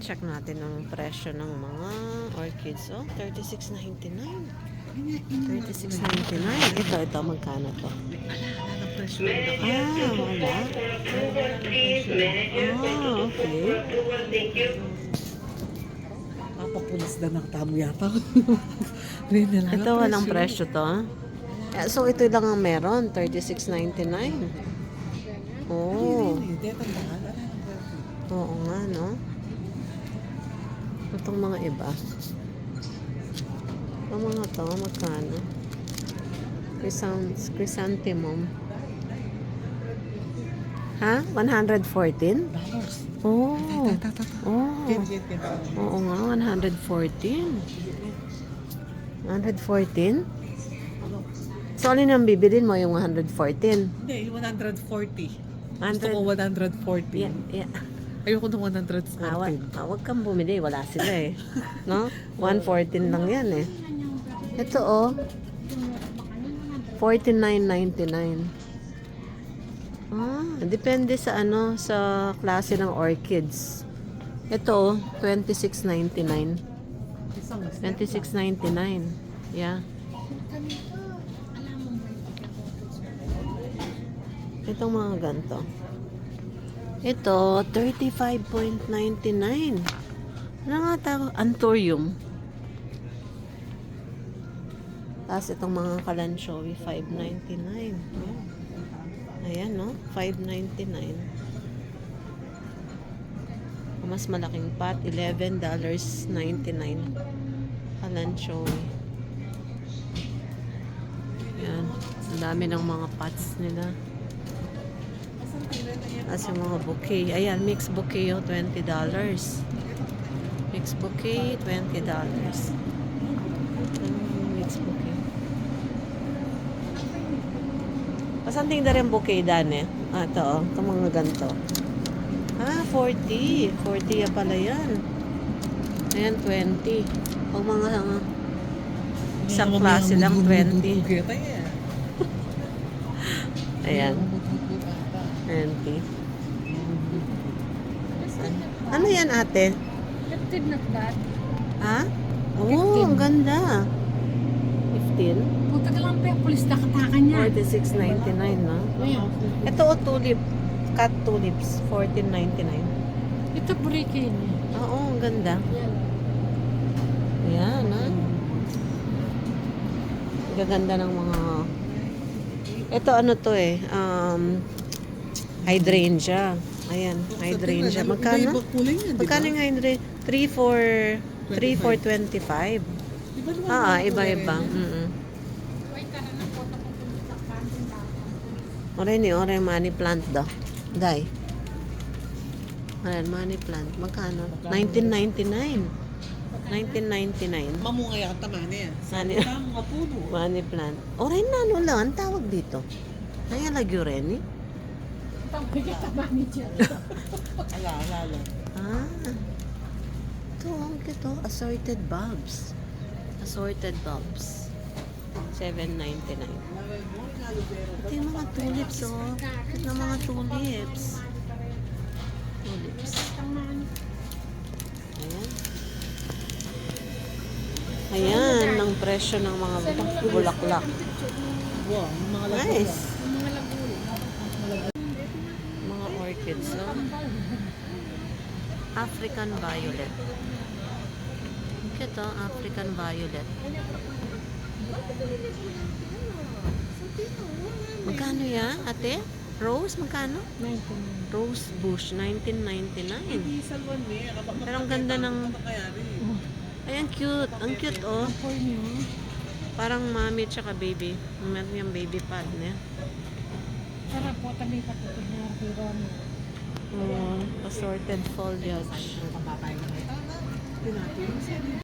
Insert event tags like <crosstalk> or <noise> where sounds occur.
check natin ang presyo ng mga orchids. Oh, 36.99. 36.99. Ito, ito, magkano to? Ah, wala. Ah, okay. Papapulis na ng tamo yata. <laughs> Ito, ang walang presyo to. Eh, So, ito lang ang meron. 36.99. Oh. Oo nga, no? Itong mga iba. Ang mga to, magkano? Chrysant chrysanthemum. Ha? 114? Dollars. Oh. Oh. Oo nga, 114. 114? So, ang bibilin mo yung 114? Hindi, yung 140. Gusto 100? ko 140. Yeah, yeah. Ayoko ng 114. Ah, wag, ah, wag kang bumili, wala sila eh. No? <laughs> 114 lang yan eh. Ito oh. 49.99. Ah, depende sa ano, sa klase ng orchids. Ito oh, 26.99. Isang 26.99. Yeah. Itong mga ganito. Ito, 35.99. Ano nga tawag? Anthurium. Tapos itong mga kalanchoy, 5.99. Oh. Ayan, no? 5.99. Ang Mas malaking pot, $11.99. Kalanchoy. Ayan. Ang dami ng mga pots nila. As yung mga bouquet. Ayan, mixed bouquet oh, $20. Mixed bouquet, $20. Mm, mixed bouquet. Pasanting na rin bouquet dan eh. Ah, ito oh. Ito mga ganito. Ah, 40. 40 ya pala yan. Ayan, 20. Pag mga uh, isang klase lang, 20. <laughs> Ayan, 20. Ano yan ate? Effective na that. Ha? Oo, ang ganda. 15? Punta ka lang pa yung pulis na katakan niya. 46.99 no? Ito o tulip. Cut tulips. 14.99. Ito burikin. Oo, ang ganda. Yan. Ayan, ha? Ang gaganda ng mga... Ito ano to eh. Um, hydrangea. Ayan, hydrangea. Magkano? Magkano yung hydrangea? 3 for... 3 for 25. Ah, ah, iba-iba. Mm lang. Oray ni, oray money plant daw. Day. Ayan, money plant. Magkano? 1999. 1999. Mamungay ang tama na yan. Tama nga puno. money plant. Oray na, ano lang, ang tawag dito. Ay, lagyo rin eh. Pagkakita ka manager. Ala, ala, ala. Ah. Ito, ang kito. Assorted bulbs. Assorted bulbs. 7.99. Ito yung mga tulips, oh. Ito yung mga tulips. Tulips. Ayan. Ayan, ang presyo ng mga bulaklak. Wow, mga Nice. Yung mga lagulo. Mga orchids, oh. African violet. Ito, African violet. Magkano yan, ate? Rose, magkano? 19. Rose bush, 1999. Hindi salwan niya. Pero ang ganda ng- Ay, ang cute. Ang cute, oh. Parang mommy tsaka baby. Meron yung baby pad niya. Tara po, tabi ka po. Tignan Oh, assorted foliage.